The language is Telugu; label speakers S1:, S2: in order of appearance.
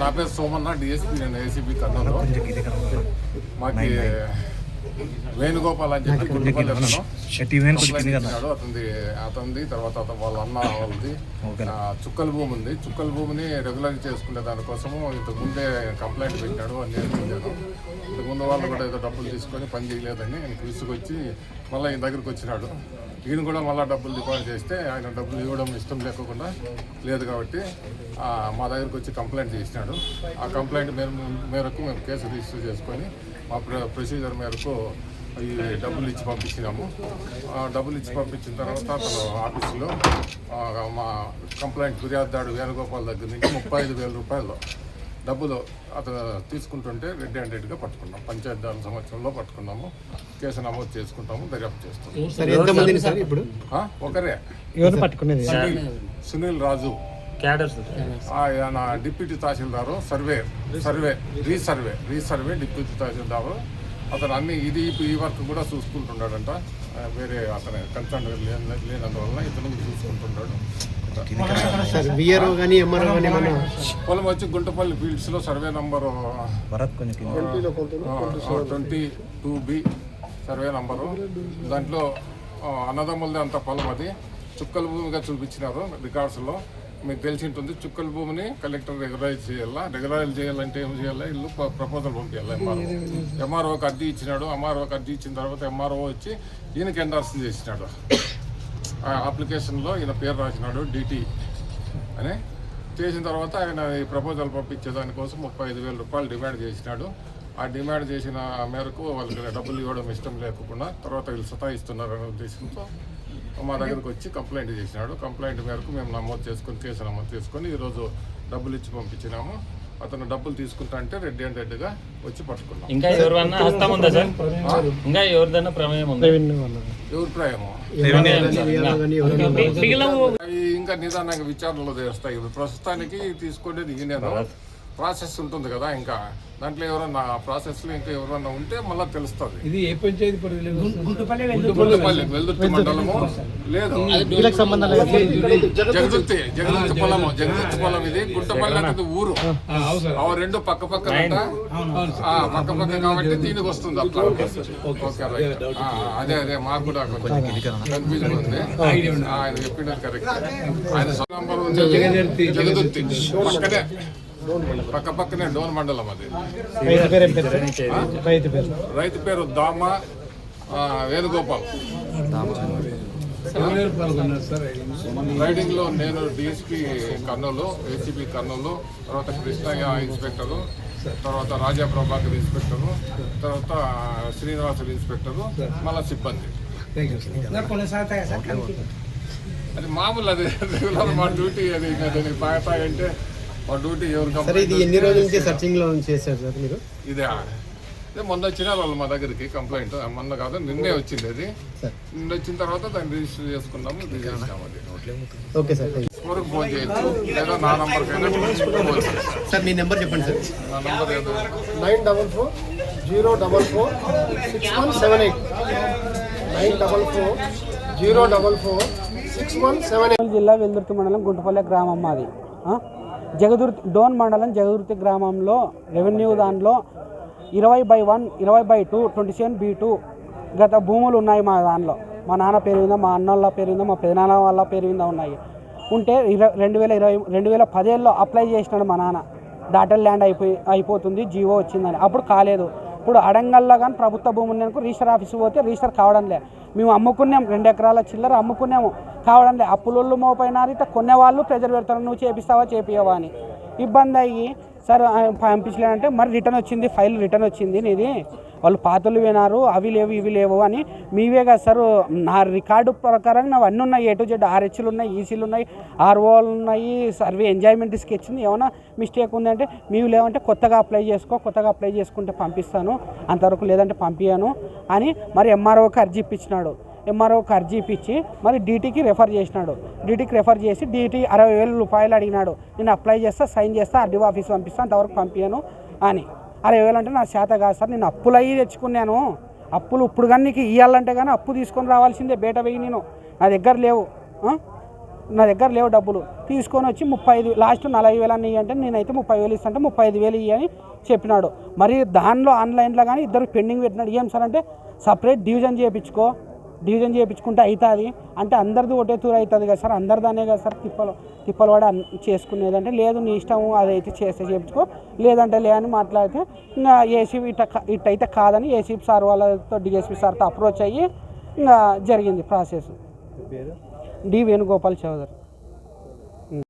S1: నా పేరు సోమన్న డిఎస్పీ నేను ఏసీబీ కర్నూలు. మాకి వేణుగోపాల్ అని చెప్పి గుంటుపల్లి అతను. అతనిది అతనిది తర్వాత అతను వాళ్ళ అన్న వాళ్ళది. చుక్కల భూమి ఉంది. చుక్కల భూమిని రెగ్యులర్ చేసుకునే దానికోసము ఇంతకు ముందే కంప్లైంట్ పెట్టినాడు అని నేను విన్నాను ఇంతకు ముందు వాళ్ళు కూడా ఏదో డబ్బులు తీసుకొని పని చేయలేదని విసుగొచ్చి మళ్ళీ ఈయన దగ్గరికి వచ్చినాడు. ఈయన కూడా మళ్ళీ డబ్బులు డిపాజిట్ చేస్తే ఆయన డబ్బులు ఇవ్వడం ఇష్టం లేకుండా లేదు కాబట్టి మా దగ్గరకు వచ్చి కంప్లైంట్ చేసినాడు. ఆ కంప్లైంట్ మేము మేరకు మేము కేసు రిజిస్టర్ చేసుకొని మా ప్రొసీజర్ మేరకు ఈ డబ్బులు ఇచ్చి పంపించినాము. ఆ డబ్బులు ఇచ్చి పంపించిన తర్వాత అతను ఆఫీసులో మా కంప్లైంట్ ఫిర్యాదుదాడు వేణుగోపాల్ దగ్గర నుంచి ముప్పై ఐదు వేల రూపాయలు డబ్బులు అతను తీసుకుంటుంటే రెడ్ హ్యాండెడ్గా పట్టుకున్నాం. పంచాయతీ దాని సంవత్సరంలో పట్టుకున్నాము. కేసు నమోదు చేసుకుంటాము దర్యాప్తు చేస్తాము.
S2: సార్ ఎంతమందిని సార్? ఇప్పుడు?
S1: ఆ, ఒకరే. సునీల్ సునీల్ రాజు.
S3: క్యాడర్స్
S1: ఆయన deputy tahsildar survey survey resurvey resurvey deputy tahsildar. అతను అన్ని ఇది ఈ వర్క్ కూడా చూసుకుంటున్నాడంట వేరే అతని కన్సర్న్ లేనందువల్ల ఇతను చూసుకుంటున్నాడు పొలం వచ్చి Guntapalli ఫీల్డ్స్లో survey number twenty two B survey number దాంట్లో అన్నదమ్ములది అంత పొలం అది. చుక్కల భూమిగా చూపించినారు రికార్డ్స్లో మీకు తెలిసి ఉంటుంది చుక్కల భూమిని కలెక్టర్ రెగ్యులైజ్ చేయాలా? రెగ్యులైజ్ చేయాలంటే ఏం చేయాలి? ఇల్లు ప్రపోజల్ పంపించాలి ఎంఆర్ఓ ఎంఆర్ఓకి అర్జీ ఇచ్చినాడు. ఎంఆర్ఓకి అర్జీ ఇచ్చిన తర్వాత ఎంఆర్ఓ వచ్చి ఈయనకి ఎండార్స్ చేసినాడు. ఆ అప్లికేషన్లో ఈయన పేరు రాసినాడు డిటి అని? చేసిన తర్వాత ఆయన ఈ ప్రపోజల్ పంపించేదానికోసం ముప్పై ఐదు వేల రూపాయలు డిమాండ్ చేసినాడు. ఆ డిమాండ్ చేసిన మేరకు వాళ్ళకి డబ్బులు ఇవ్వడం ఇష్టం లేకుండా తర్వాత వీళ్ళు సతాయిస్తున్నారనే ఉద్దేశంతో మా దగ్గరకు వచ్చి కంప్లైంట్ చేసినాడు. కంప్లైంట్ మేరకు మేము నమోదు చేసుకొని కేసు నమోదు చేసుకొని ఈరోజు డబ్బులు ఇచ్చి పంపించినాము. అతను డబ్బులు తీసుకుంటా అంటే రెడ్ హ్యాండెడ్గా వచ్చి పట్టుకున్నాం.
S3: ఇంకా ఎవరివన్నా హస్తం ఉందా సార్? ఇంకా ఎవరిదన్నా ప్రమేయం ఉందా?
S1: ఎవరి
S2: ఎవరైనా
S1: అవి ఇంకా నిదానంగా విచారణలో చేస్తాయి. ఇప్పుడు ప్రస్తుతానికి తీసుకునేది ఈయనేను. ప్రాసెస్ ఉంటుంది కదా ఇంకా. దాంట్లో ఎవరన్నా ప్రాసెస్లో ఇంకా ఎవరన్నా ఉంటే మళ్ళీ తెలుస్తుంది.
S4: ఇది ఏ పంచాయతీ
S1: గుంటుపల్లి వెల్దుర్తి మండలము లేదు.
S5: వీళ్ళకి సంబంధం లేదు.
S1: జగదుర్తి జగదుర్తి పొలము జగదుర్తి పొలం ఇది గుంటపల్లి అనేది ఊరు. ఆ రెండు పక్క పక్కన పక్క పక్క కాబట్టి దీనికి వస్తుంది అట్లా. ఓకే రైట్ ఆ, అదే అదే మాకు కూడా కన్ఫ్యూజన్ ఉంది. ఆయన చెప్పినది కరెక్ట్ ఆయన సొంత నంబర్ ఉంది. జగదుర్తి పక్కనే. పక్క పక్కనే డోన్ మండలం అది.
S5: రైతు పేరు ఏం పేరు? రైతు పేరు.
S1: రైతు పేరు. దామ ఆ, వేణుగోపాల్. రైడింగ్లో నేను డిఎస్పీ కర్నూలు ఏసీబీ కర్నూలు తర్వాత కృష్ణయ్య ఇన్స్పెక్టరు తర్వాత రాజా ప్రభాకర్ ఇన్స్పెక్టరు తర్వాత శ్రీనివాసులు ఇన్స్పెక్టరు మళ్ళా సిబ్బంది. అది మామూలు అది. రెగ్యులర్ మా డ్యూటీ అది. ఇంకా దానికి అంటే మా డ్యూటీ ఎవరు
S2: సార్ ఇది ఎన్ని రోజుల నుంచి సర్చింగ్లో చేశారు సార్ మీరు?
S1: ఇదే అదే మొన్న వచ్చినారు వాళ్ళు మా దగ్గరికి కంప్లైంట్ మొన్న కాదు నిన్నే వచ్చింది అది.
S2: సార్.
S1: నిన్న వచ్చిన తర్వాత దాన్ని రిజిస్టర్ చేసుకున్నాము ఇది చేసినాము అది.
S2: ఓకే సార్
S1: ఫోన్కి ఫోన్ చేయొచ్చు లేదా నా చేయొచ్చు.
S2: సార్ మీ నెంబర్ చెప్పండి సార్.
S1: నా నంబర్ ఏదో.
S6: Nine double four zero double four six one seven eight. Nine double four zero double four six one seven
S7: Kurnool జిల్లా వెల్దుర్తి మండలం గుంటపల్లె గ్రామం మాది. ఆ? జగదుర్తి డోన్ మండలం జగదుర్తి గ్రామంలో రెవెన్యూ దానిలో ఇరవై బై వన్ ఇరవై by two twenty seven B two గత భూములు ఉన్నాయి మా దానిలో మా నాన్న పేరు మీద మా అన్న వాళ్ళ పేరు మీద మా పెదనాన్న వాళ్ళ పేరు మీద ఉన్నాయి. ఉంటే ఇరవై రెండు వేల ఇరవై రెండు వేల పదేళ్ళలో అప్లై చేసినాడు మా నాన్న. డాటల్ ల్యాండ్ అయిపోయి అయిపోతుంది జీవో వచ్చిందని. అప్పుడు కాలేదు. ఇప్పుడు అడంగల్లో కానీ ప్రభుత్వ భూములు నేను రిజిస్టర్ ఆఫీస్ పోతే రిజిస్టర్ కావడం లేదు. మేము అమ్ముకున్నాం. రెండు ఎకరాల చిల్లర అమ్ముకున్నాము. కావడం లే అప్పులు మోపైనారు ఇట్లా కొనేవాళ్ళు ప్రెజర్ పెడతారు. నువ్వు చేపిస్తావా చేపియవా అని. ఇబ్బంది అయ్యి సరే పంపించలేదంటే మరి రిటర్న్ వచ్చింది ఫైల్ రిటర్న్ వచ్చింది నీది. వాళ్ళు పాతలు వినారు అవి లేవు ఇవి లేవు అని మీవే కదా సార్. నా రికార్డు ప్రకారం నావి అన్నీ ఉన్నాయి ఏ టు జెడ్ ఆర్హెచ్లు ఉన్నాయి ఈసీలు ఉన్నాయి ఆర్ఓలు ఉన్నాయి సర్వే ఎంజాయ్మెంట్ స్కెచ్ ఏమైనా మిస్టేక్ ఉందంటే మీవి లేవంటే కొత్తగా అప్లై చేసుకో కొత్తగా అప్లై చేసుకుంటే పంపిస్తాను. అంతవరకు లేదంటే పంపించాను అని మరి ఎంఆర్ఓకి అర్జీ ఇప్పించినాడు. ఎంఆర్ఓకి అర్జీ ఇప్పించి మరి డీటీకి రెఫర్ చేసినాడు. డీటీకి రెఫర్ చేసి డీటీ అరవై వేల రూపాయలు అడిగినాడు. నేను అప్లై చేస్తా సైన్ చేస్తా ఆర్డీఓ ఆఫీస్ పంపిస్తాను అంతవరకు పంపించాను అని. అరవై వేలు అంటే నా శాత కాదు సార్ నేను అప్పులు అయ్యి తెచ్చుకున్నాను. అప్పులు ఇప్పుడు కానీ నీకు ఇవ్వాలంటే కానీ అప్పు తీసుకొని రావాల్సిందే బయట వెయ్యి నేను. నా దగ్గర లేవు నా దగ్గర లేవు డబ్బులు. తీసుకొని వచ్చి ముప్పై ఐదు లాస్ట్ నలభై వేలు అని అంటే నేనైతే ముప్పై వేలు ఇస్తాంటే ముప్పై ఐదు వేలు ఇవ్వని చెప్పినాడు. మరి దానిలో ఆన్లైన్లో కానీ ఇద్దరు పెండింగ్ పెట్టినాడు. ఏం సార్ అంటే సపరేట్ డివిజన్ చేయించుకో. డివిజన్ చేయించుకుంటే అవుతుంది. అంటే అందరిది ఒకటే తూరు అవుతుంది కదా సార్. అందరిదానే కదా సార్ తిప్పలు తిప్పలు పడి అన్- చేసుకునేదంటే లేదు నీ ఇష్టం అదైతే చేస్తే చేయించుకో. లేదంటే లే అని మాట్లాడితే ఇంకా ఏసీబీ ఇట్ట కా- ఇట్టయితే కాదని ఏసీబీ సార్ వాళ్ళతో డిఎస్పీ సార్తో అప్రోచ్ అయ్యి ఇంకా జరిగింది ప్రాసెస్. డి వేణుగోపాల్ చౌదరి.